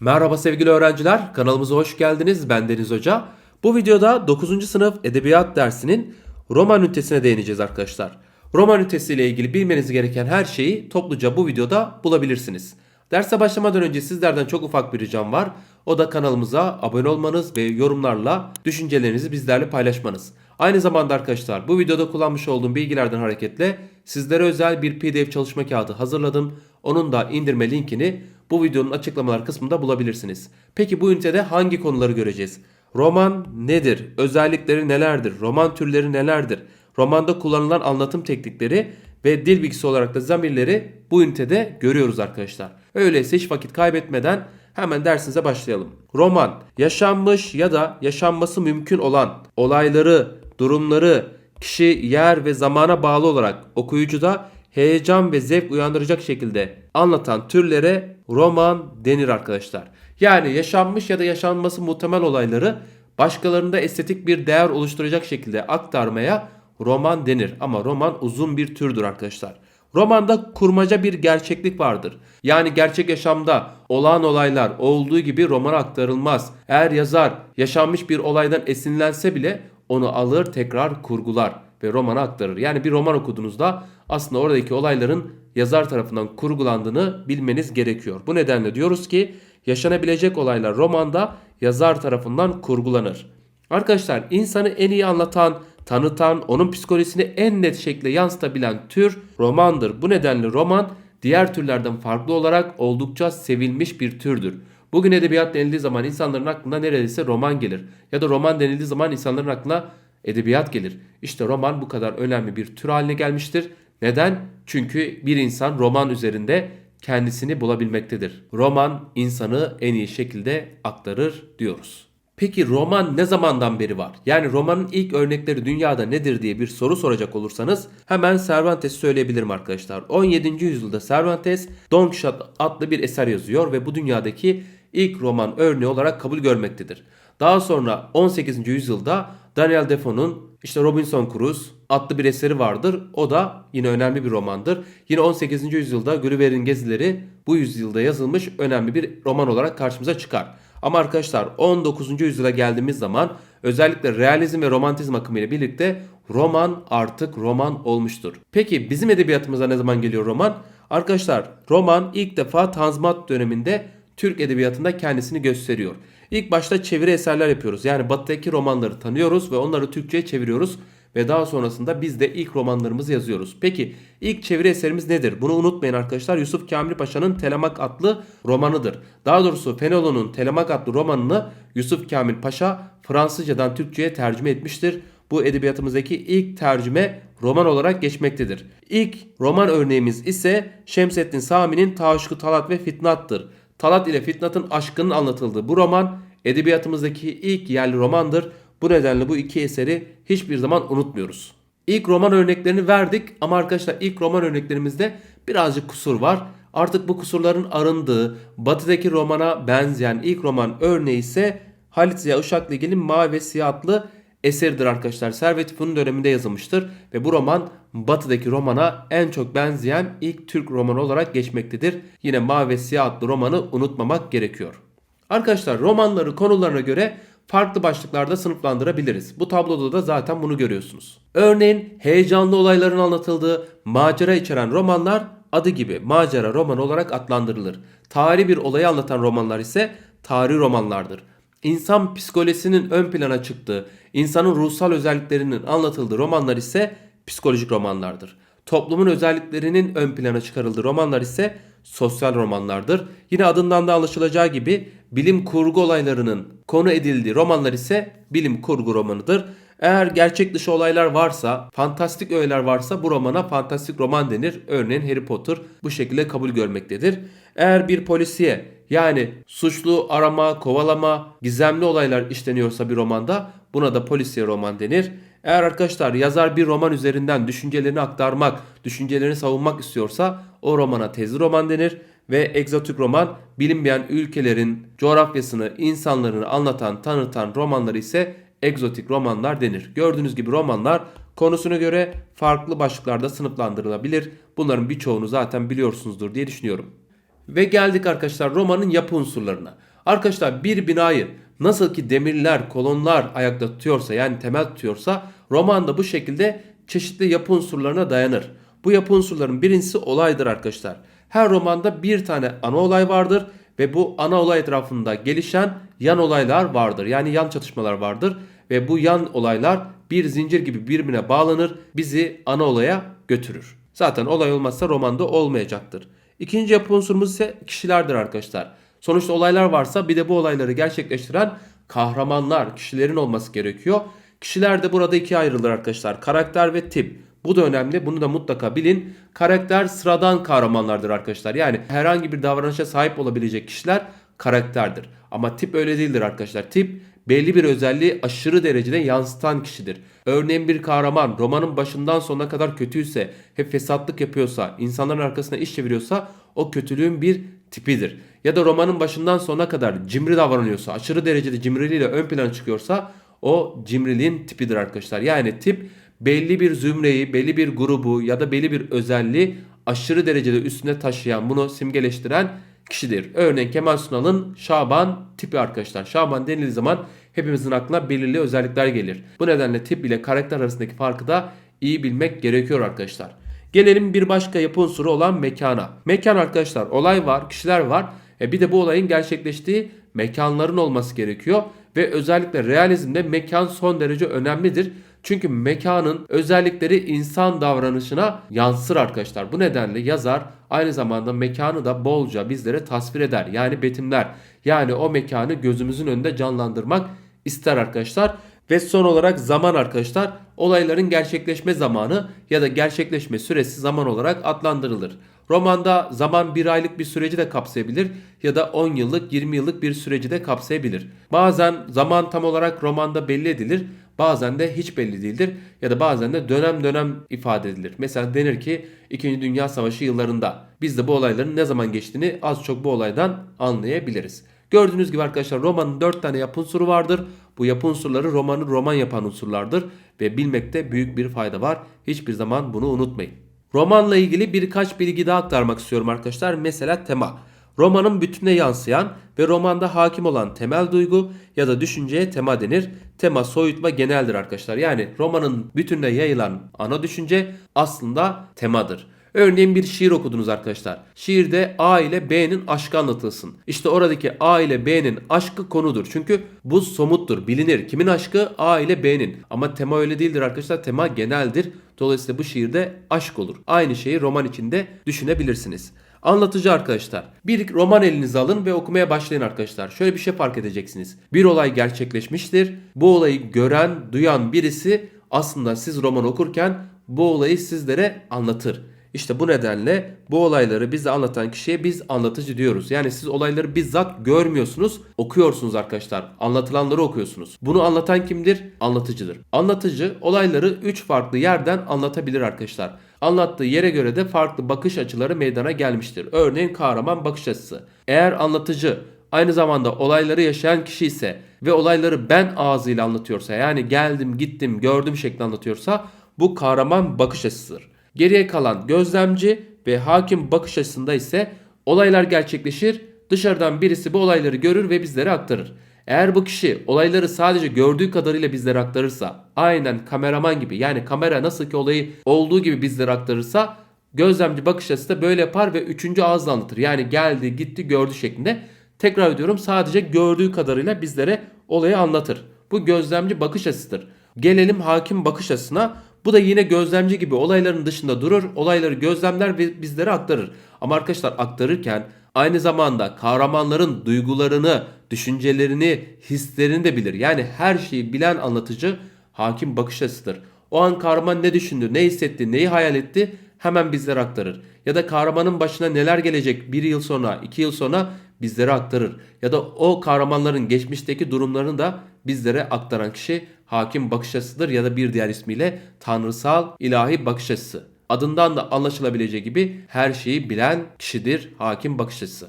Merhaba sevgili öğrenciler, kanalımıza hoş geldiniz. Ben Deniz Hoca. Bu videoda 9. sınıf edebiyat dersinin roman ünitesine değineceğiz arkadaşlar. Roman ünitesiyle ilgili bilmeniz gereken her şeyi topluca bu videoda bulabilirsiniz. Derse başlamadan önce sizlerden çok ufak bir ricam var. O da kanalımıza abone olmanız ve yorumlarla düşüncelerinizi bizlerle paylaşmanız. Aynı zamanda arkadaşlar bu videoda kullanmış olduğum bilgilerden hareketle sizlere özel bir pdf çalışma kağıdı hazırladım. Onun da indirme linkini bu videonun açıklamalar kısmında bulabilirsiniz. Peki bu ünitede hangi konuları göreceğiz? Roman nedir? Özellikleri nelerdir? Roman türleri nelerdir? Romanda kullanılan anlatım teknikleri ve dil bilgisi olarak da zamirleri bu ünitede görüyoruz arkadaşlar. Öyleyse hiç vakit kaybetmeden hemen dersinize başlayalım. Roman, yaşanmış ya da yaşanması mümkün olan olayları, durumları, kişi, yer ve zamana bağlı olarak okuyucuda heyecan ve zevk uyandıracak şekilde anlatan türlere roman denir arkadaşlar. Yani yaşanmış ya da yaşanması muhtemel olayları başkalarında estetik bir değer oluşturacak şekilde aktarmaya roman denir. Ama roman uzun bir türdür arkadaşlar. Romanda kurmaca bir gerçeklik vardır. Yani gerçek yaşamda olağan olaylar olduğu gibi romana aktarılmaz. Eğer yazar yaşanmış bir olaydan esinlense bile onu alır tekrar kurgular ve romana aktarır. Yani bir roman okuduğunuzda aslında oradaki olayların yazar tarafından kurgulandığını bilmeniz gerekiyor. Bu nedenle diyoruz ki yaşanabilecek olaylar romanda yazar tarafından kurgulanır. Arkadaşlar insanı en iyi anlatan, tanıtan, onun psikolojisini en net şekilde yansıtabilen tür romandır. Bu nedenle roman diğer türlerden farklı olarak oldukça sevilmiş bir türdür. Bugün edebiyat denildiği zaman insanların aklına neredeyse roman gelir. Ya da roman denildiği zaman insanların aklına edebiyat gelir. İşte roman bu kadar önemli bir tür haline gelmiştir. Neden? Çünkü bir insan roman üzerinde kendisini bulabilmektedir. Roman insanı en iyi şekilde aktarır diyoruz. Peki roman ne zamandan beri var? Yani romanın ilk örnekleri dünyada nedir diye bir soru soracak olursanız hemen Cervantes'i söyleyebilirim arkadaşlar. 17. yüzyılda Cervantes Don Quixote adlı bir eser yazıyor ve bu dünyadaki ilk roman örneği olarak kabul görmektedir. Daha sonra 18. yüzyılda Daniel Defoe'nun işte Robinson Crusoe adlı bir eseri vardır. O da yine önemli bir romandır. Yine 18. yüzyılda Gulliver'in Gezileri bu yüzyılda yazılmış önemli bir roman olarak karşımıza çıkar. Ama arkadaşlar 19. yüzyıla geldiğimiz zaman özellikle realizm ve romantizm akımıyla birlikte roman artık roman olmuştur. Peki bizim edebiyatımıza ne zaman geliyor roman? Arkadaşlar roman ilk defa Tanzimat döneminde Türk edebiyatında kendisini gösteriyor. İlk başta çeviri eserler yapıyoruz. Yani batıdaki romanları tanıyoruz ve onları Türkçe'ye çeviriyoruz ve daha sonrasında biz de ilk romanlarımızı yazıyoruz. Peki ilk çeviri eserimiz nedir? Bunu unutmayın arkadaşlar. Yusuf Kamil Paşa'nın Telemak adlı romanıdır. Daha doğrusu Fenelon'un Telemak adlı romanını Yusuf Kamil Paşa Fransızcadan Türkçe'ye tercüme etmiştir. Bu edebiyatımızdaki ilk tercüme roman olarak geçmektedir. İlk roman örneğimiz ise Şemsettin Sami'nin Taşkı Talat ve Fitnat'tır. Talat ile Fitnat'ın aşkının anlatıldığı bu roman edebiyatımızdaki ilk yerli romandır. Bu nedenle bu iki eseri hiçbir zaman unutmuyoruz. İlk roman örneklerini verdik ama arkadaşlar ilk roman örneklerimizde birazcık kusur var. Artık bu kusurların arındığı, batıdaki romana benzeyen ilk roman örneği ise Halit Ziya Uşaklıgil'in Mavi ve Siyah adlı eseridir arkadaşlar. Servet Fünun döneminde yazılmıştır ve bu roman batıdaki romana en çok benzeyen ilk Türk romanı olarak geçmektedir. Yine Mavi ve Siyah adlı romanı unutmamak gerekiyor. Arkadaşlar romanları konularına göre farklı başlıklarda sınıflandırabiliriz. Bu tabloda da zaten bunu görüyorsunuz. Örneğin heyecanlı olayların anlatıldığı macera içeren romanlar adı gibi macera roman olarak adlandırılır. Tarihi bir olayı anlatan romanlar ise tarihi romanlardır. İnsan psikolojisinin ön plana çıktığı, insanın ruhsal özelliklerinin anlatıldığı romanlar ise psikolojik romanlardır. Toplumun özelliklerinin ön plana çıkarıldığı romanlar ise sosyal romanlardır. Yine adından da anlaşılacağı gibi bilim kurgu olaylarının konu edildiği romanlar ise bilim kurgu romanıdır. Eğer gerçek dışı olaylar varsa, fantastik öğeler varsa bu romana fantastik roman denir. Örneğin Harry Potter bu şekilde kabul görmektedir. Eğer bir polisiye yani suçlu arama, kovalama, gizemli olaylar işleniyorsa bir romanda buna da polisiye roman denir. Eğer arkadaşlar yazar bir roman üzerinden düşüncelerini aktarmak, düşüncelerini savunmak istiyorsa o romana tezli roman denir ve egzotik roman bilinmeyen ülkelerin coğrafyasını, insanlarını anlatan, tanıtan romanlar ise egzotik romanlar denir. Gördüğünüz gibi romanlar konusuna göre farklı başlıklarda sınıflandırılabilir. Bunların birçoğunu zaten biliyorsunuzdur diye düşünüyorum. Ve geldik arkadaşlar romanın yapı unsurlarına. Arkadaşlar bir binayı nasıl ki demirler, kolonlar ayakta tutuyorsa yani temel tutuyorsa roman da bu şekilde çeşitli yapı unsurlarına dayanır. Bu yapı unsurların birincisi olaydır arkadaşlar. Her romanda bir tane ana olay vardır ve bu ana olay etrafında gelişen yan olaylar vardır. Yani yan çatışmalar vardır ve bu yan olaylar bir zincir gibi birbirine bağlanır, bizi ana olaya götürür. Zaten olay olmazsa romanda olmayacaktır. İkinci yapı unsurumuz ise kişilerdir arkadaşlar. Sonuçta olaylar varsa bir de bu olayları gerçekleştiren kahramanlar, kişilerin olması gerekiyor. Kişiler de burada ikiye ayrılır arkadaşlar. Karakter ve tip. Bu da önemli. Bunu da mutlaka bilin. Karakter sıradan kahramanlardır arkadaşlar. Yani herhangi bir davranışa sahip olabilecek kişiler karakterdir. Ama tip öyle değildir arkadaşlar. Tip belli bir özelliği aşırı derecede yansıtan kişidir. Örneğin bir kahraman romanın başından sonuna kadar kötüyse, hep fesatlık yapıyorsa, insanların arkasına iş çeviriyorsa o kötülüğün bir tipidir. Ya da romanın başından sonuna kadar cimri davranıyorsa, aşırı derecede cimriliğiyle ön plana çıkıyorsa o cimriliğin tipidir arkadaşlar. Yani tip belli bir zümreyi, belli bir grubu ya da belli bir özelliği aşırı derecede üstüne taşıyan, bunu simgeleştiren kişidir. Örneğin Kemal Sunal'ın Şaban tipi arkadaşlar. Şaban denildiği zaman hepimizin aklına belirli özellikler gelir. Bu nedenle tip ile karakter arasındaki farkı da iyi bilmek gerekiyor arkadaşlar. Gelelim bir başka yapı unsuru olan mekana. Mekan arkadaşlar olay var, kişiler var. E bir de bu olayın gerçekleştiği mekanların olması gerekiyor. Ve özellikle realizmde mekan son derece önemlidir. Çünkü mekanın özellikleri insan davranışına yansır arkadaşlar. Bu nedenle yazar aynı zamanda mekanı da bolca bizlere tasvir eder. Yani betimler. Yani o mekanı gözümüzün önünde canlandırmak ister arkadaşlar. Ve son olarak zaman arkadaşlar olayların gerçekleşme zamanı ya da gerçekleşme süresi zaman olarak adlandırılır. Romanda zaman bir aylık bir süreci de kapsayabilir ya da 10 yıllık 20 yıllık bir süreci de kapsayabilir. Bazen zaman tam olarak romanda belli edilir bazen de hiç belli değildir ya da bazen de dönem dönem ifade edilir. Mesela denir ki 2. Dünya Savaşı yıllarında biz de bu olayların ne zaman geçtiğini az çok bu olaydan anlayabiliriz. Gördüğünüz gibi arkadaşlar romanın 4 tane yapı unsuru vardır. Bu yapı unsurları romanı roman yapan unsurlardır ve bilmekte büyük bir fayda var. Hiçbir zaman bunu unutmayın. Romanla ilgili birkaç bilgi daha aktarmak istiyorum arkadaşlar. Mesela tema. Romanın bütüne yansıyan ve romanda hakim olan temel duygu ya da düşünceye tema denir. Tema soyutma geneldir arkadaşlar. Yani romanın bütününe yayılan ana düşünce aslında temadır. Örneğin bir şiir okudunuz arkadaşlar. Şiirde A ile B'nin aşkı anlatılsın. İşte oradaki A ile B'nin aşkı konudur. Çünkü bu somuttur, bilinir. Kimin aşkı? A ile B'nin. Ama tema öyle değildir arkadaşlar. Tema geneldir. Dolayısıyla bu şiirde aşk olur. Aynı şeyi roman içinde düşünebilirsiniz. Anlatıcı arkadaşlar. Bir roman elinize alın ve okumaya başlayın arkadaşlar. Şöyle bir şey fark edeceksiniz. Bir olay gerçekleşmiştir. Bu olayı gören, duyan birisi aslında siz roman okurken bu olayı sizlere anlatır. İşte bu nedenle bu olayları bize anlatan kişiye biz anlatıcı diyoruz. Yani siz olayları bizzat görmüyorsunuz, okuyorsunuz arkadaşlar. Anlatılanları okuyorsunuz. Bunu anlatan kimdir? Anlatıcıdır. Anlatıcı olayları 3 farklı yerden anlatabilir arkadaşlar. Anlattığı yere göre de farklı bakış açıları meydana gelmiştir. Örneğin kahraman bakış açısı. Eğer anlatıcı aynı zamanda olayları yaşayan kişi ise ve olayları ben ağzıyla anlatıyorsa yani geldim gittim gördüm şeklinde anlatıyorsa bu kahraman bakış açısıdır. Geriye kalan gözlemci ve hakim bakış açısında ise olaylar gerçekleşir, dışarıdan birisi bu olayları görür ve bizlere aktarır. Eğer bu kişi olayları sadece gördüğü kadarıyla bizlere aktarırsa, aynen kameraman gibi yani kamera nasıl ki olayı olduğu gibi bizlere aktarırsa gözlemci bakış açısı da böyle yapar ve üçüncü ağızla anlatır. Yani geldi, gitti, gördü şeklinde. Tekrar ediyorum sadece gördüğü kadarıyla bizlere olayı anlatır. Bu gözlemci bakış açısıdır. Gelelim hakim bakış açısına. Bu da yine gözlemci gibi olayların dışında durur, olayları gözlemler ve bizlere aktarır. Ama arkadaşlar aktarırken aynı zamanda kahramanların duygularını, düşüncelerini, hislerini de bilir. Yani her şeyi bilen anlatıcı hakim bakış açısıdır. O an kahraman ne düşündü, ne hissetti, neyi hayal etti hemen bizlere aktarır. Ya da kahramanın başına neler gelecek bir yıl sonra, iki yıl sonra bizlere aktarır. Ya da o kahramanların geçmişteki durumlarını da bizlere aktaran kişi hakim bakış açısıdır ya da bir diğer ismiyle tanrısal ilahi bakış açısı. Adından da anlaşılabileceği gibi her şeyi bilen kişidir hakim bakış açısı.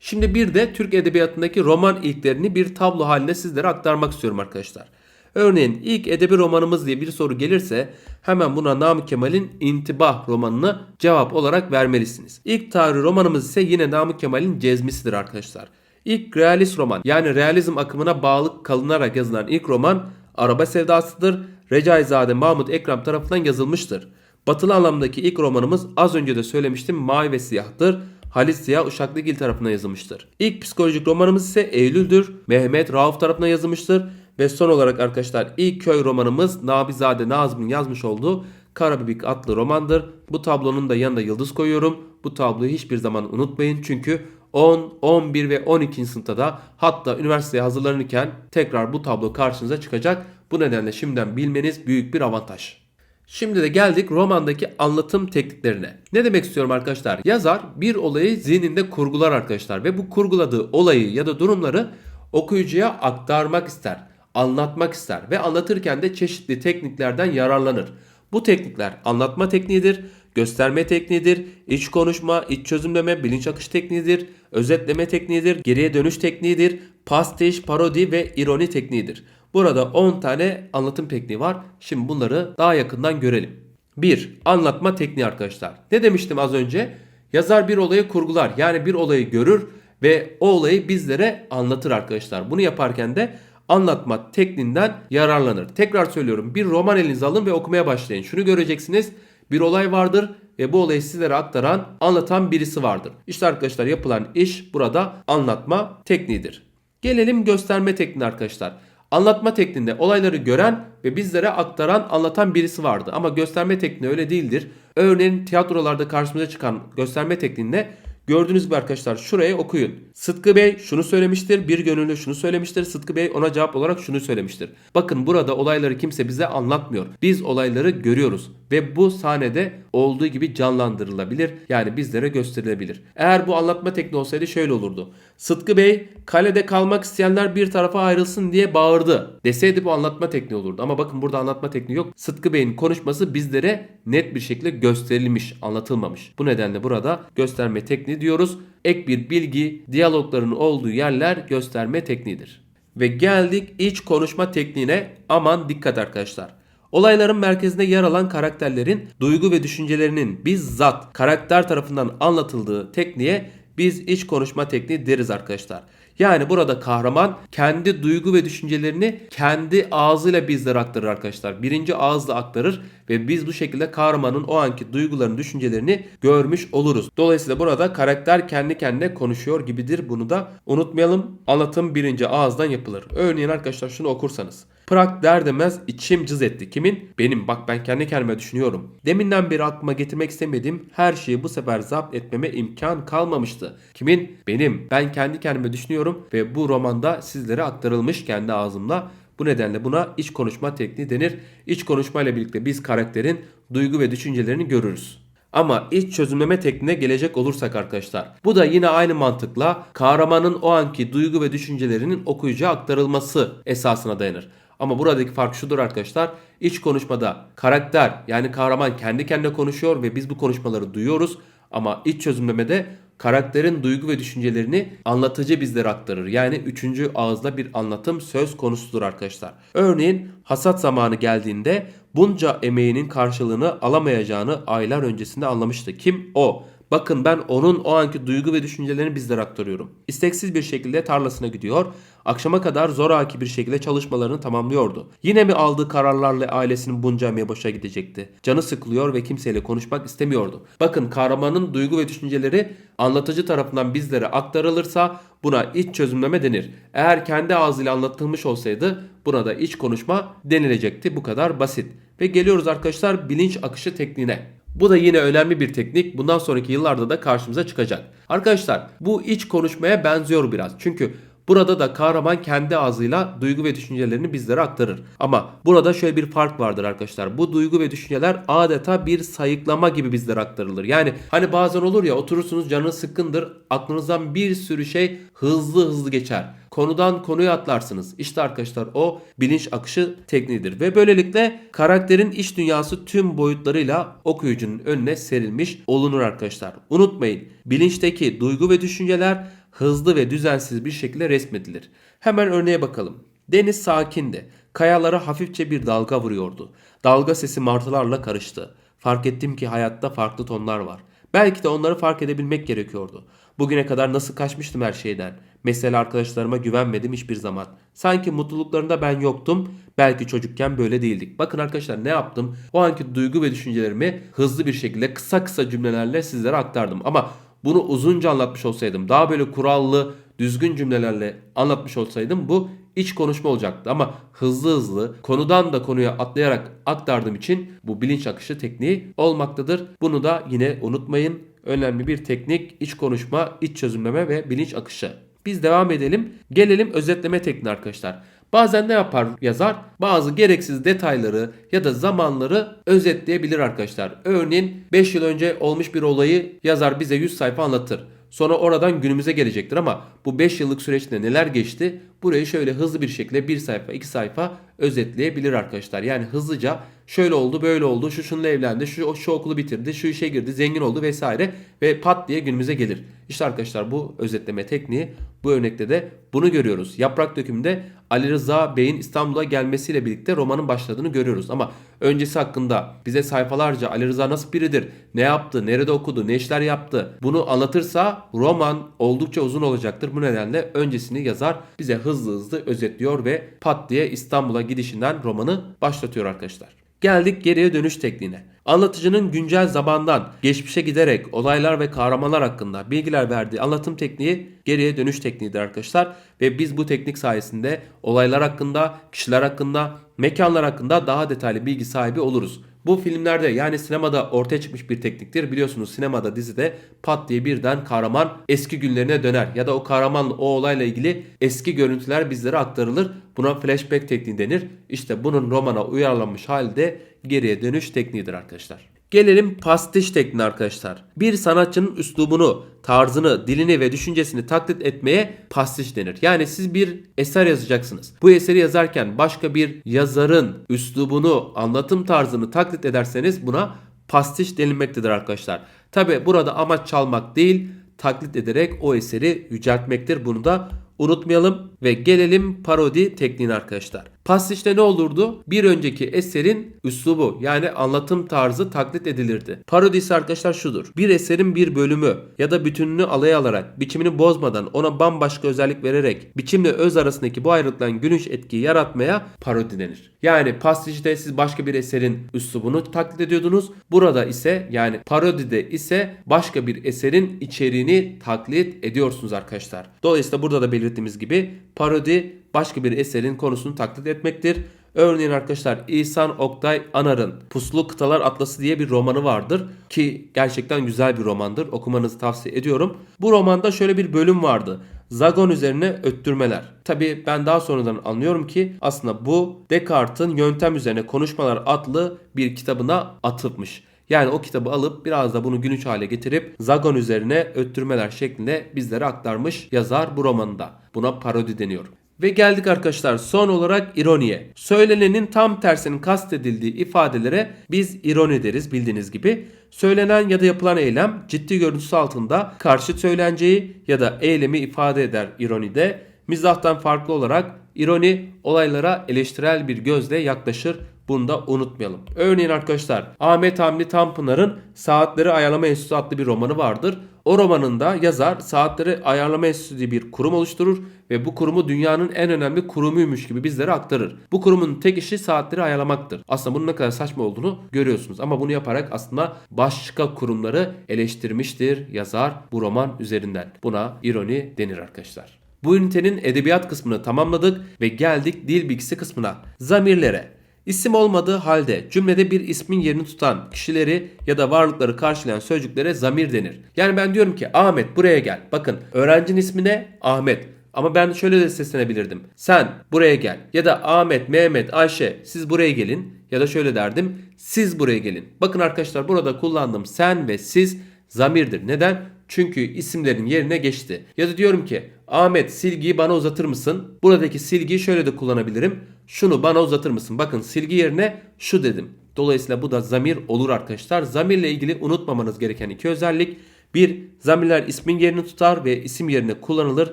Şimdi bir de Türk Edebiyatı'ndaki roman ilklerini bir tablo haline sizlere aktarmak istiyorum arkadaşlar. Örneğin ilk edebi romanımız diye bir soru gelirse hemen buna Namık Kemal'in İntibah romanını cevap olarak vermelisiniz. İlk tarihi romanımız ise yine Namık Kemal'in Cezmisi'dir arkadaşlar. İlk realist roman yani realizm akımına bağlı kalınarak yazılan ilk roman Araba Sevdası'dır. Recaizade Mahmut Ekrem tarafından yazılmıştır. Batılı anlamdaki ilk romanımız az önce de söylemiştim Mavi ve Siyah'tır. Halis Ziya Uşaklıgil tarafından yazılmıştır. İlk psikolojik romanımız ise Eylül'dür. Mehmet Rauf tarafından yazılmıştır. Ve son olarak arkadaşlar ilk köy romanımız Nabizade Nazım'ın yazmış olduğu Karabibik adlı romandır. Bu tablonun da yanında yıldız koyuyorum. Bu tabloyu hiçbir zaman unutmayın çünkü 10, 11 ve 12. sınıfta da hatta üniversiteye hazırlanırken tekrar bu tablo karşınıza çıkacak. Bu nedenle şimdiden bilmeniz büyük bir avantaj. Şimdi de geldik romandaki anlatım tekniklerine. Ne demek istiyorum arkadaşlar? Yazar bir olayı zihninde kurgular arkadaşlar ve bu kurguladığı olayı ya da durumları okuyucuya aktarmak ister, anlatmak ister ve anlatırken de çeşitli tekniklerden yararlanır. Bu teknikler anlatma tekniğidir, gösterme tekniğidir, iç konuşma, iç çözümleme, bilinç akış tekniğidir, özetleme tekniğidir, geriye dönüş tekniğidir, pastiş, parodi ve ironi tekniğidir. Burada 10 tane anlatım tekniği var. Şimdi bunları daha yakından görelim. 1. Anlatma tekniği arkadaşlar. Ne demiştim az önce? Yazar bir olayı kurgular. Yani bir olayı görür ve o olayı bizlere anlatır arkadaşlar. Bunu yaparken de anlatma tekniğinden yararlanır. Tekrar söylüyorum. Bir roman elinize alın ve okumaya başlayın. Şunu göreceksiniz. Bir olay vardır ve bu olayı sizlere aktaran, anlatan birisi vardır. İşte arkadaşlar yapılan iş burada anlatma tekniğidir. Gelelim gösterme tekniğine arkadaşlar. Anlatma tekniğinde olayları gören ve bizlere aktaran, anlatan birisi vardı. Ama gösterme tekniği öyle değildir. Örneğin tiyatrolarda karşımıza çıkan gösterme tekniğinde gördüğünüz gibi arkadaşlar şuraya okuyun. Sıtkı Bey şunu söylemiştir, bir gönüllü şunu söylemiştir, Sıtkı Bey ona cevap olarak şunu söylemiştir. Bakın burada olayları kimse bize anlatmıyor. Biz olayları görüyoruz ve bu sahnede olduğu gibi canlandırılabilir. Yani bizlere gösterilebilir. Eğer bu anlatma tekniği olsaydı şöyle olurdu. Sıtkı Bey kalede kalmak isteyenler bir tarafa ayrılsın diye bağırdı deseydi bu anlatma tekniği olurdu. Ama bakın burada anlatma tekniği yok. Sıtkı Bey'in konuşması bizlere net bir şekilde gösterilmiş, anlatılmamış. Bu nedenle burada gösterme tekniği diyoruz. Ek bir bilgi, diyalogların olduğu yerler gösterme tekniğidir. Ve geldik iç konuşma tekniğine. Aman dikkat arkadaşlar. Olayların merkezinde yer alan karakterlerin duygu ve düşüncelerinin bizzat karakter tarafından anlatıldığı tekniğe biz iç konuşma tekniği deriz arkadaşlar. Yani burada kahraman kendi duygu ve düşüncelerini kendi ağzıyla bizlere aktarır arkadaşlar. Birinci ağızla aktarır ve biz bu şekilde kahramanın o anki duygularını, düşüncelerini görmüş oluruz. Dolayısıyla burada karakter kendi kendine konuşuyor gibidir. Bunu da unutmayalım. Anlatım birinci ağızdan yapılır. Örneğin arkadaşlar şunu okursanız. Pırak der demez içim cız etti. Kimin? Benim. Bak ben kendi kendime düşünüyorum. Deminden beri aklıma getirmek istemediğim her şeyi bu sefer zapt etmeme imkan kalmamıştı. Kimin? Benim. Ben kendi kendime düşünüyorum ve bu romanda sizlere aktarılmış kendi ağzımla. Bu nedenle buna iç konuşma tekniği denir. İç konuşma ile birlikte biz karakterin duygu ve düşüncelerini görürüz. Ama iç çözümleme tekniğine gelecek olursak arkadaşlar. Bu da yine aynı mantıkla kahramanın o anki duygu ve düşüncelerinin okuyucuya aktarılması esasına dayanır. Ama buradaki fark şudur arkadaşlar. İç konuşmada karakter yani kahraman kendi kendine konuşuyor ve biz bu konuşmaları duyuyoruz. Ama iç çözümlemede karakterin duygu ve düşüncelerini anlatıcı bizlere aktarır. Yani üçüncü ağızda bir anlatım söz konusudur arkadaşlar. Örneğin hasat zamanı geldiğinde bunca emeğinin karşılığını alamayacağını aylar öncesinde anlamıştı. Kim? O. Bakın ben onun o anki duygu ve düşüncelerini bizlere aktarıyorum. İsteksiz bir şekilde tarlasına gidiyor. Akşama kadar zoraki bir şekilde çalışmalarını tamamlıyordu. Yine mi aldığı kararlarla ailesinin bunca boşa gidecekti? Canı sıkılıyor ve kimseyle konuşmak istemiyordu. Bakın kahramanın duygu ve düşünceleri anlatıcı tarafından bizlere aktarılırsa buna iç çözümleme denir. Eğer kendi ağzıyla anlatılmış olsaydı buna da iç konuşma denilecekti. Bu kadar basit. Ve geliyoruz arkadaşlar bilinç akışı tekniğine. Bu da yine önemli bir teknik. Bundan sonraki yıllarda da karşımıza çıkacak. Arkadaşlar bu iç konuşmaya benziyor biraz. Çünkü Burada da kahraman kendi ağzıyla duygu ve düşüncelerini bizlere aktarır. Ama burada şöyle bir fark vardır arkadaşlar. Bu duygu ve düşünceler adeta bir sayıklama gibi bizlere aktarılır. Yani hani bazen olur ya oturursunuz canınız sıkkındır. Aklınızdan bir sürü şey hızlı hızlı geçer. Konudan konuya atlarsınız. İşte arkadaşlar o bilinç akışı tekniğidir. Ve böylelikle karakterin iç dünyası tüm boyutlarıyla okuyucunun önüne serilmiş olunur arkadaşlar. Unutmayın bilinçteki duygu ve düşünceler hızlı ve düzensiz bir şekilde resmedilir. Hemen örneğe bakalım. Deniz sakindi. Kayalara hafifçe bir dalga vuruyordu. Dalga sesi martılarla karıştı. Fark ettim ki hayatta farklı tonlar var. Belki de onları fark edebilmek gerekiyordu. Bugüne kadar nasıl kaçmıştım her şeyden. Mesela arkadaşlarıma güvenmedim hiçbir zaman. Sanki mutluluklarında ben yoktum. Belki çocukken böyle değildik. Bakın arkadaşlar ne yaptım? O anki duygu ve düşüncelerimi hızlı bir şekilde kısa kısa cümlelerle sizlere aktardım. Ama bunu uzunca anlatmış olsaydım, daha böyle kurallı, düzgün cümlelerle anlatmış olsaydım bu iç konuşma olacaktı. Ama hızlı hızlı konudan da konuya atlayarak aktardığım için bu bilinç akışı tekniği olmaktadır. Bunu da yine unutmayın. Önemli bir teknik iç konuşma, iç çözümleme ve bilinç akışı. Biz devam edelim. Gelelim özetleme tekniği arkadaşlar. Bazen ne yapar yazar? Bazı gereksiz detayları ya da zamanları özetleyebilir arkadaşlar. Örneğin 5 yıl önce olmuş bir olayı yazar bize 100 sayfa anlatır. Sonra oradan günümüze gelecektir ama bu 5 yıllık süreçte neler geçti? Burayı şöyle hızlı bir şekilde bir sayfa, iki sayfa özetleyebilir arkadaşlar. Yani hızlıca şöyle oldu, böyle oldu, şu şununla evlendi, şu, şu okulu bitirdi, şu işe girdi, zengin oldu vesaire ve pat diye günümüze gelir. İşte arkadaşlar bu özetleme tekniği bu örnekte de bunu görüyoruz. Yaprak dökümünde Ali Rıza Bey'in İstanbul'a gelmesiyle birlikte romanın başladığını görüyoruz. Ama öncesi hakkında bize sayfalarca Ali Rıza nasıl biridir, ne yaptı, nerede okudu, ne işler yaptı bunu anlatırsa roman oldukça uzun olacaktır. Bu nedenle öncesini yazar bize hızlı hızlı özetliyor ve pat diye İstanbul'a gidişinden romanı başlatıyor arkadaşlar. Geldik geriye dönüş tekniğine. Anlatıcının güncel zamandan geçmişe giderek olaylar ve kahramanlar hakkında bilgiler verdiği anlatım tekniği geriye dönüş tekniğidir arkadaşlar. Ve biz bu teknik sayesinde olaylar hakkında, kişiler hakkında, mekanlar hakkında daha detaylı bilgi sahibi oluruz. Bu filmlerde yani sinemada ortaya çıkmış bir tekniktir. Biliyorsunuz sinemada dizide pat diye birden kahraman eski günlerine döner. Ya da o kahraman o olayla ilgili eski görüntüler bizlere aktarılır. Buna flashback tekniği denir. İşte bunun romana uyarlanmış halde geriye dönüş tekniğidir arkadaşlar. Gelelim pastiş tekniğine arkadaşlar. Bir sanatçının üslubunu, tarzını, dilini ve düşüncesini taklit etmeye pastiş denir. Yani siz bir eser yazacaksınız. Bu eseri yazarken başka bir yazarın üslubunu, anlatım tarzını taklit ederseniz buna pastiş denilmektedir arkadaşlar. Tabi burada amaç çalmak değil, taklit ederek o eseri yüceltmektir. Bunu da unutmayalım ve gelelim parodi tekniğine arkadaşlar. Pastişte ne olurdu? Bir önceki eserin üslubu yani anlatım tarzı taklit edilirdi. Parodi ise arkadaşlar şudur. Bir eserin bir bölümü ya da bütününü alaya alarak biçimini bozmadan ona bambaşka özellik vererek biçimle öz arasındaki bu ayrılıktan gülünç etkiyi yaratmaya parodi denir. Yani pastişte siz başka bir eserin üslubunu taklit ediyordunuz. Burada ise yani parodide ise başka bir eserin içeriğini taklit ediyorsunuz arkadaşlar. Dolayısıyla burada da belirttiğimiz gibi parodi başka bir eserin konusunu taklit etmektir. Örneğin arkadaşlar İhsan Oktay Anar'ın Puslu Kıtalar Atlası diye bir romanı vardır ki gerçekten güzel bir romandır. Okumanızı tavsiye ediyorum. Bu romanda şöyle bir bölüm vardı. Zagon üzerine öttürmeler. Tabi ben daha sonradan anlıyorum ki aslında bu Descartes'in Yöntem Üzerine Konuşmalar adlı bir kitabına atıfmış. Yani o kitabı alıp biraz da bunu günüç hale getirip Zagon üzerine öttürmeler şeklinde bizlere aktarmış yazar bu romanında. Buna parodi deniyor. Ve geldik arkadaşlar son olarak ironiye. Söylenenin tam tersinin kastedildiği ifadelere biz ironi deriz bildiğiniz gibi. Söylenen ya da yapılan eylem ciddi görüntüsü altında karşıt söylenceyi ya da eylemi ifade eder ironide. Mizahtan farklı olarak ironi olaylara eleştirel bir gözle yaklaşır. Bunu da unutmayalım. Örneğin arkadaşlar Ahmet Hamdi Tanpınar'ın Saatleri Ayarlama Enstitüsü adlı bir romanı vardır. O romanında yazar Saatleri Ayarlama Enstitüsü diye bir kurum oluşturur ve bu kurumu dünyanın en önemli kurumuymuş gibi bizlere aktarır. Bu kurumun tek işi saatleri ayarlamaktır. Aslında bunun ne kadar saçma olduğunu görüyorsunuz ama bunu yaparak aslında başka kurumları eleştirmiştir yazar bu roman üzerinden. Buna ironi denir arkadaşlar. Bu ünitenin edebiyat kısmını tamamladık ve geldik dil bilgisi kısmına. Zamirlere. İsim olmadığı halde cümlede bir ismin yerini tutan kişileri ya da varlıkları karşılayan sözcüklere zamir denir. Yani ben diyorum ki Ahmet buraya gel. Bakın öğrencinin ismi ne? Ahmet. Ama ben şöyle de seslenebilirdim. Sen buraya gel. Ya da Ahmet, Mehmet, Ayşe siz buraya gelin. Ya da şöyle derdim. Siz buraya gelin. Bakın arkadaşlar burada kullandığım sen ve siz zamirdir. Neden? Çünkü isimlerin yerine geçti. Ya da diyorum ki Ahmet silgiyi bana uzatır mısın? Buradaki silgiyi şöyle de kullanabilirim. Şunu bana uzatır mısın? Bakın silgi yerine şu dedim. Dolayısıyla bu da zamir olur arkadaşlar. Zamirle ilgili unutmamanız gereken iki özellik. 1. Zamirler ismin yerini tutar ve isim yerine kullanılır.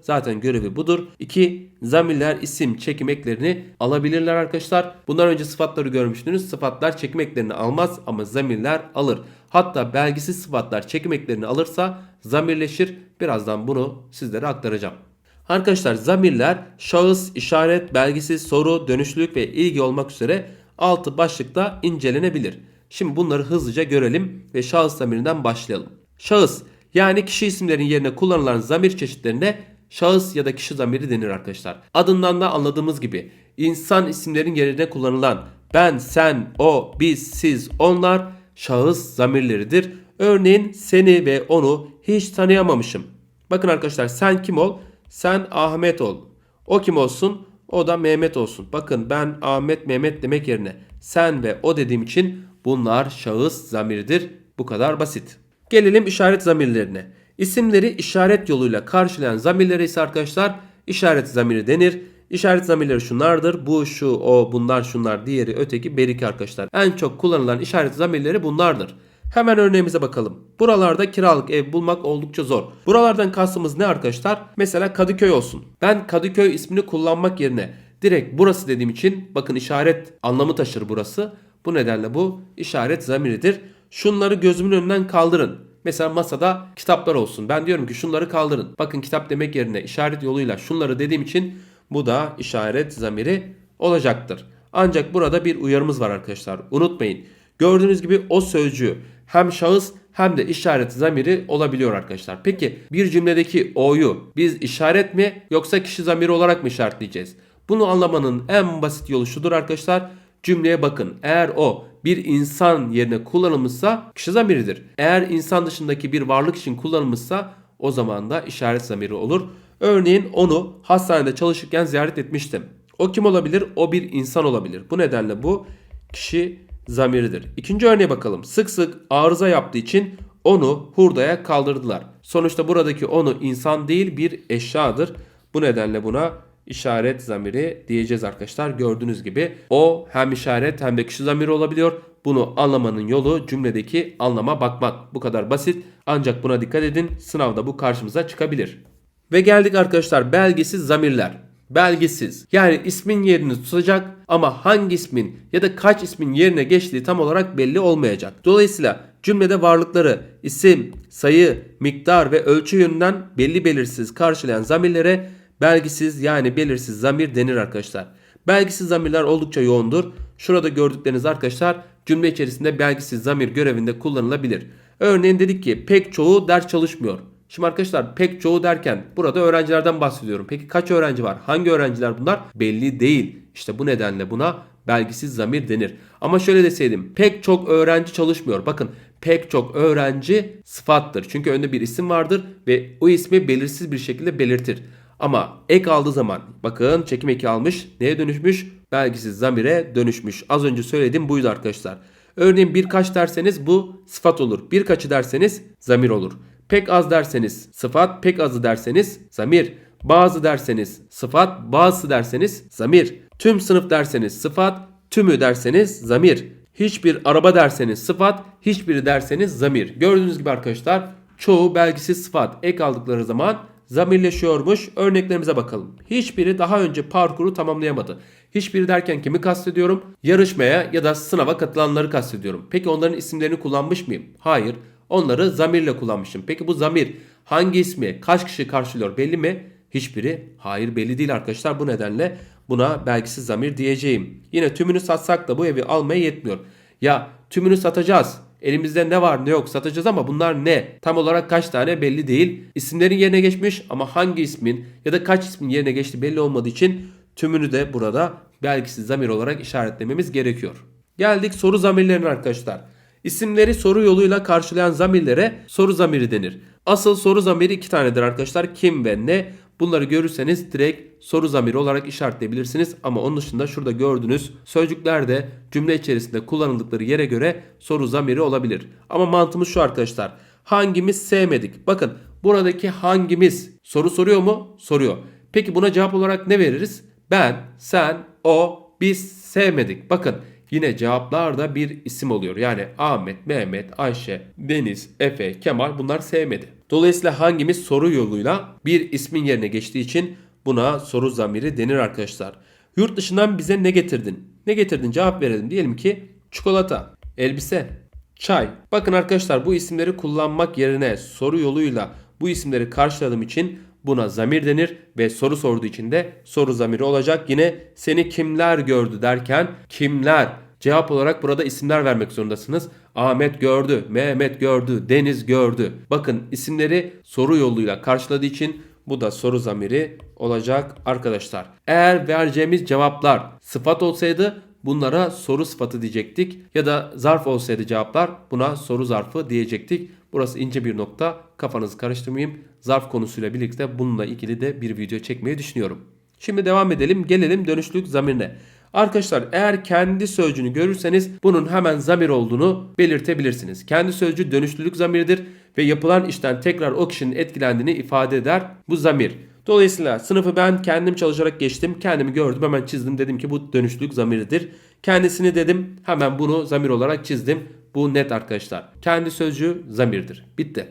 Zaten görevi budur. 2. Zamirler isim çekim eklerini alabilirler arkadaşlar. Bundan önce sıfatları görmüştünüz. Sıfatlar çekim eklerini almaz ama zamirler alır. Hatta belgisiz sıfatlar çekim eklerini alırsa zamirleşir. Birazdan bunu sizlere aktaracağım. Arkadaşlar zamirler şahıs, işaret, belgisiz, soru, dönüşlülük ve ilgi olmak üzere 6 başlıkta incelenebilir. Şimdi bunları hızlıca görelim ve şahıs zamirinden başlayalım. Şahıs yani kişi isimlerin yerine kullanılan zamir çeşitlerine şahıs ya da kişi zamiri denir arkadaşlar. Adından da anladığımız gibi insan isimlerin yerine kullanılan ben, sen, o, biz, siz, onlar şahıs zamirleridir. Örneğin seni ve onu hiç tanıyamamışım. Bakın arkadaşlar sen kim ol? Sen Ahmet ol. O kim olsun? O da Mehmet olsun. Bakın ben Ahmet Mehmet demek yerine sen ve o dediğim için bunlar şahıs zamiridir. Bu kadar basit. Gelelim işaret zamirlerine. İsimleri işaret yoluyla karşılayan zamirlere ise arkadaşlar işaret zamiri denir. İşaret zamirleri şunlardır. Bu, şu, o, bunlar, şunlar, diğeri, öteki, beriki arkadaşlar. En çok kullanılan işaret zamirleri bunlardır. Hemen örneğimize bakalım. Buralarda kiralık ev bulmak oldukça zor. Buralardan kastımız ne arkadaşlar? Mesela Kadıköy olsun. Ben Kadıköy ismini kullanmak yerine direkt burası dediğim için bakın işaret anlamı taşır burası. Bu nedenle bu işaret zamiridir. Şunları gözümün önünden kaldırın. Mesela masada kitaplar olsun. Ben diyorum ki şunları kaldırın. Bakın kitap demek yerine işaret yoluyla şunları dediğim için bu da işaret zamiri olacaktır. Ancak burada bir uyarımız var arkadaşlar. Unutmayın. Gördüğünüz gibi o sözcüğü hem şahıs hem de işaret zamiri olabiliyor arkadaşlar. Peki bir cümledeki o'yu biz işaret mi yoksa kişi zamiri olarak mı işaretleyeceğiz? Bunu anlamanın en basit yolu şudur arkadaşlar. Cümleye bakın. Eğer o bir insan yerine kullanılmışsa kişi zamiridir. Eğer insan dışındaki bir varlık için kullanılmışsa o zaman da işaret zamiri olur. Örneğin onu hastanede çalışırken ziyaret etmiştim. O kim olabilir? O bir insan olabilir. Bu nedenle bu kişi zamiridir. İkinci örneğe bakalım. Sık sık arıza yaptığı için onu hurdaya kaldırdılar. Sonuçta buradaki onu insan değil bir eşyadır. Bu nedenle buna işaret zamiri diyeceğiz arkadaşlar. Gördüğünüz gibi o hem işaret hem de kişi zamiri olabiliyor. Bunu anlamanın yolu cümledeki anlama bakmak. Bu kadar basit. Ancak buna dikkat edin. Sınavda bu karşımıza çıkabilir. Ve geldik arkadaşlar belgesiz zamirler. Belgesiz yani ismin yerini tutacak ama hangi ismin ya da kaç ismin yerine geçtiği tam olarak belli olmayacak. Dolayısıyla cümlede varlıkları isim, sayı, miktar ve ölçü yönünden belli belirsiz karşılayan zamirlere belgisiz yani belirsiz zamir denir arkadaşlar. Belgisiz zamirler oldukça yoğundur. Şurada gördükleriniz arkadaşlar cümle içerisinde belgisiz zamir görevinde kullanılabilir. Örneğin dedik ki pek çoğu ders çalışmıyor. Şimdi arkadaşlar pek çoğu derken burada öğrencilerden bahsediyorum. Peki kaç öğrenci var? Hangi öğrenciler bunlar? Belli değil. İşte bu nedenle buna belgisiz zamir denir. Ama şöyle deseydim pek çok öğrenci çalışmıyor. Bakın pek çok öğrenci sıfattır. Çünkü önünde bir isim vardır ve o ismi belirsiz bir şekilde belirtir. Ama ek aldığı zaman bakın çekim eki almış. Neye dönüşmüş? Belgisiz zamire dönüşmüş. Az önce söylediğim buydu arkadaşlar. Örneğin birkaç derseniz bu sıfat olur. Birkaçı derseniz zamir olur. Pek az derseniz sıfat, pek azı derseniz zamir. Bazı derseniz sıfat, bazısı derseniz zamir. Tüm sınıf derseniz sıfat, tümü derseniz zamir. Hiçbir araba derseniz sıfat, hiçbiri derseniz zamir. Gördüğünüz gibi arkadaşlar çoğu belgisiz sıfat ek aldıkları zaman zamirleşiyormuş. Örneklerimize bakalım. Hiçbiri daha önce parkuru tamamlayamadı. Hiçbiri derken kimi kastediyorum? Yarışmaya ya da sınava katılanları kastediyorum. Peki onların isimlerini kullanmış mıyım? Hayır. Onları zamirle kullanmışım. Peki bu zamir hangi ismi kaç kişi karşılıyor belli mi? Hiçbiri hayır belli değil arkadaşlar. Bu nedenle buna belgisiz zamir diyeceğim. Yine tümünü satsak da bu evi almaya yetmiyor. Ya tümünü satacağız. Elimizde ne var ne yok satacağız ama bunlar ne? Tam olarak kaç tane belli değil. İsimlerin yerine geçmiş ama hangi ismin ya da kaç ismin yerine geçti belli olmadığı için tümünü de burada belgisiz zamir olarak işaretlememiz gerekiyor. Geldik soru zamirlerine arkadaşlar. İsimleri soru yoluyla karşılayan zamirlere soru zamiri denir. Asıl soru zamiri iki tanedir arkadaşlar. Kim ve ne? Bunları görürseniz direkt soru zamiri olarak işaretleyebilirsiniz. Ama onun dışında şurada gördüğünüz sözcüklerde cümle içerisinde kullanıldıkları yere göre soru zamiri olabilir. Ama mantığımız şu arkadaşlar. Hangimiz sevmedik? Bakın buradaki hangimiz soru soruyor mu? Soruyor. Peki buna cevap olarak ne veririz? Ben, sen, o, biz sevmedik. Bakın Yine cevaplar da bir isim oluyor. Yani Ahmet, Mehmet, Ayşe, Deniz, Efe, Kemal bunlar sevmedi. Dolayısıyla hangimiz soru yoluyla bir ismin yerine geçtiği için buna soru zamiri denir arkadaşlar. Yurt dışından bize ne getirdin? Ne getirdin cevap verelim. Diyelim ki çikolata, elbise, çay. Bakın arkadaşlar bu isimleri kullanmak yerine soru yoluyla bu isimleri karşıladığım için buna zamir denir ve soru sorduğu için de soru zamiri olacak. Yine seni kimler gördü derken kimler cevap olarak burada isimler vermek zorundasınız. Ahmet gördü, Mehmet gördü, Deniz gördü. Bakın isimleri soru yoluyla karşıladığı için bu da soru zamiri olacak arkadaşlar. Eğer vereceğimiz cevaplar sıfat olsaydı bunlara soru sıfatı diyecektik. Ya da zarf olsaydı cevaplar buna soru zarfı diyecektik. Burası ince bir nokta. Kafanızı karıştırmayayım. Zarf konusuyla birlikte bununla ilgili de bir video çekmeyi düşünüyorum. Şimdi devam edelim. Gelelim dönüşlülük zamirine. Arkadaşlar eğer kendi sözcüğünü görürseniz bunun hemen zamir olduğunu belirtebilirsiniz. Kendi sözcüğü dönüşlülük zamiridir ve yapılan işten tekrar o kişinin etkilendiğini ifade eder bu zamir. Dolayısıyla sınıfı ben kendim çalışarak geçtim. Kendimi gördüm hemen çizdim. Dedim ki bu dönüşlülük zamiridir. Kendisini dedim hemen bunu zamir olarak çizdim. Bu net arkadaşlar. Kendi sözcüğü zamirdir. Bitti.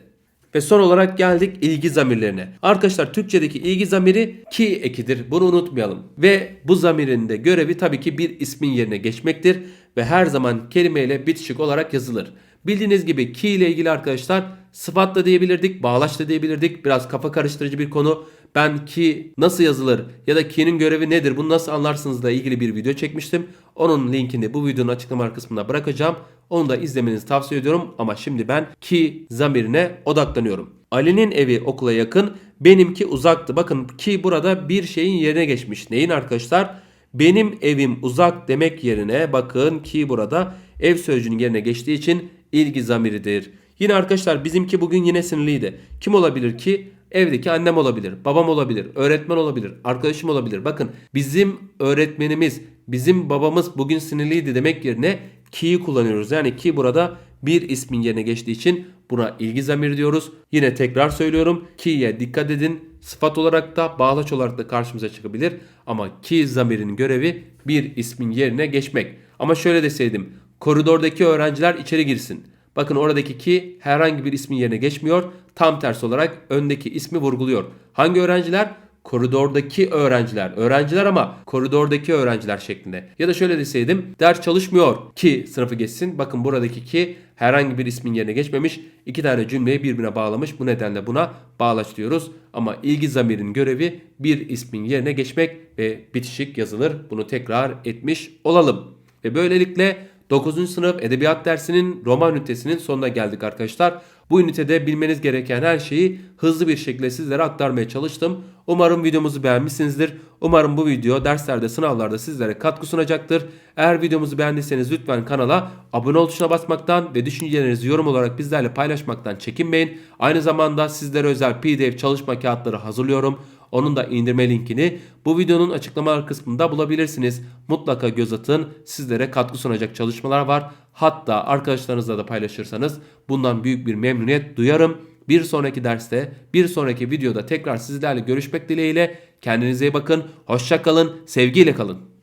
Ve son olarak geldik ilgi zamirlerine. Arkadaşlar Türkçedeki ilgi zamiri ki ekidir. Bunu unutmayalım. Ve bu zamirin de görevi tabii ki bir ismin yerine geçmektir. Ve her zaman kelimeyle bitişik olarak yazılır. Bildiğiniz gibi ki ile ilgili arkadaşlar sıfat da diyebilirdik, bağlaç da diyebilirdik. Biraz kafa karıştırıcı bir konu. Ben ki nasıl yazılır ya da ki'nin görevi nedir bunu nasıl anlarsınızla ilgili bir video çekmiştim. Onun linkini bu videonun açıklama kısmına bırakacağım. Onu da izlemenizi tavsiye ediyorum ama şimdi ben ki zamirine odaklanıyorum. Ali'nin evi okula yakın, benimki uzaktı. Bakın ki burada bir şeyin yerine geçmiş. Neyin arkadaşlar? Benim evim uzak demek yerine bakın ki burada ev sözcüğünün yerine geçtiği için ilgi zamiridir. Yine arkadaşlar bizimki bugün yine sinirliydi. Kim olabilir ki? Evdeki annem olabilir, babam olabilir, öğretmen olabilir, arkadaşım olabilir. Bakın bizim öğretmenimiz, bizim babamız bugün sinirliydi demek yerine ki'yi kullanıyoruz. Yani ki burada bir ismin yerine geçtiği için buna ilgi zamiri diyoruz. Yine tekrar söylüyorum. Ki'ye dikkat edin. Sıfat olarak da bağlaç olarak da karşımıza çıkabilir. Ama ki zamirinin görevi bir ismin yerine geçmek. Ama şöyle deseydim. Koridordaki öğrenciler içeri girsin. Bakın oradaki ki herhangi bir ismin yerine geçmiyor. Tam tersi olarak öndeki ismi vurguluyor. Hangi öğrenciler? Koridordaki öğrenciler. Öğrenciler ama koridordaki öğrenciler şeklinde. Ya da şöyle deseydim ders çalışmıyor ki sınıfı geçsin. Bakın buradaki ki herhangi bir ismin yerine geçmemiş. İki tane cümleyi birbirine bağlamış. Bu nedenle buna bağlaç diyoruz. Ama ilgi zamirinin görevi bir ismin yerine geçmek ve bitişik yazılır. Bunu tekrar etmiş olalım. Ve böylelikle 9. sınıf edebiyat dersinin roman ünitesinin sonuna geldik arkadaşlar. Bu ünitede bilmeniz gereken her şeyi hızlı bir şekilde sizlere aktarmaya çalıştım. Umarım videomuzu beğenmişsinizdir. Umarım bu video derslerde, sınavlarda sizlere katkı sunacaktır. Eğer videomuzu beğendiyseniz lütfen kanala abone ol tuşuna basmaktan ve düşüncelerinizi yorum olarak bizlerle paylaşmaktan çekinmeyin. Aynı zamanda sizlere özel PDF çalışma kağıtları hazırlıyorum. Onun da indirme linkini bu videonun açıklama kısmında bulabilirsiniz. Mutlaka göz atın. Sizlere katkı sunacak çalışmalar var. Hatta arkadaşlarınızla da paylaşırsanız bundan büyük bir memnuniyet duyarım. Bir sonraki derste, bir sonraki videoda tekrar sizlerle görüşmek dileğiyle. Kendinize iyi bakın. Hoşça kalın. Sevgiyle kalın.